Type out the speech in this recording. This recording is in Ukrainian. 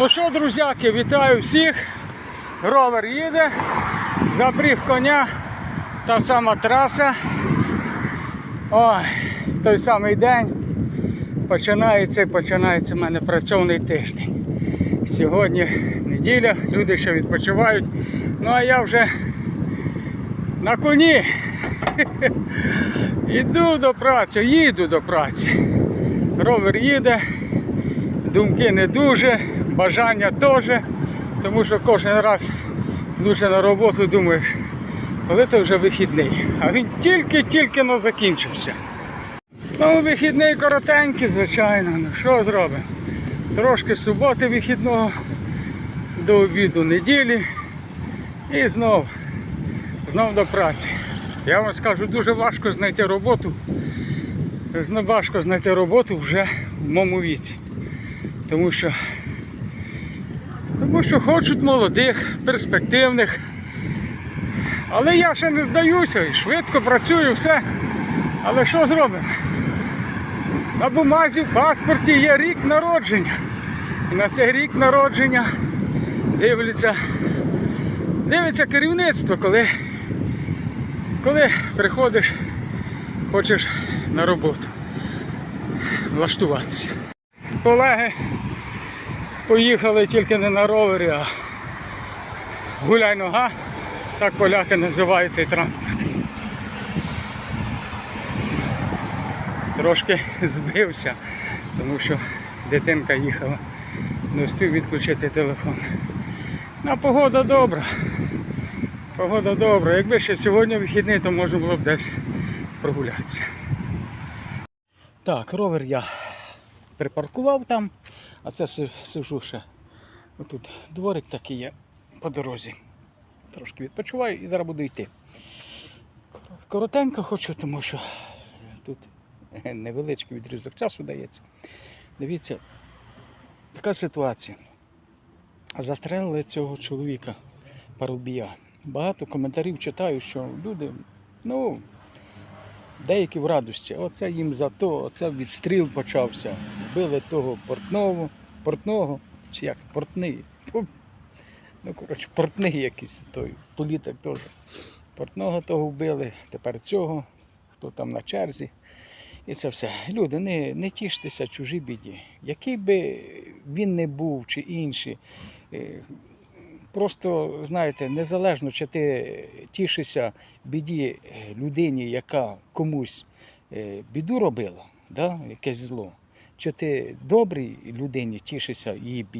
Ну що, друзяки, вітаю всіх. Ровер їде, запріг коня, та сама траса. Ой, той самий день. Починається і починається в мене працьовний тиждень. Сьогодні неділя, люди ще відпочивають. Ну а я вже на коні. Іду до праці, їду до праці. Ровер їде, думки не дуже, бажання теж, тому що кожен раз дуже на роботу думаєш, коли ти вже вихідний. А він тільки-тільки но закінчився. Ну, вихідний коротенький, звичайно. Ну що зробимо? Трошки суботи вихідного до обіду неділі і знов, знов до праці. Я вам скажу, дуже важко знайти роботу. Важко знайти роботу вже в моєму віці. Тому що, що хочуть молодих, перспективних. Але я ще не здаюся і швидко працюю, все. Але що зробимо? На бумазі, в паспорті є рік народження. І на цей рік народження дивляться, дивиться керівництво, коли, коли приходиш, хочеш на роботу влаштуватися. Колеги поїхали тільки не на ровері, а гуляй нога. Так поляки називають цей транспорт. Трошки збився, тому що дитинка їхала, не встиг відключити телефон. А погода добра. Погода добра. Якби ще сьогодні вихідний, то можна було б десь прогулятися. Так, ровер я припаркував там, а це сижу ще. Отут дворик такий є по дорозі. Трошки відпочиваю і зараз буду йти. Коротенько хочу, тому що тут невеличкий відрізок часу дається. Дивіться, така ситуація. Застрелили цього чоловіка парубія. Багато коментарів читаю, що люди, ну, деякі в радості. Оце їм за то, оце відстріл почався. Вбили того портного, портного, чи як, портний. Ну, коротше, портний якийсь той, політик теж. Портного того вбили, тепер цього, хто там на черзі. І це все. Люди, не, не тіштеся чужій біді. Який би він не був чи інший. Просто, знаєте, незалежно, чи ти тішишся біді е, людині, яка комусь е, біду робила, да, якесь зло, чи ти добрій людині тішишся її біді.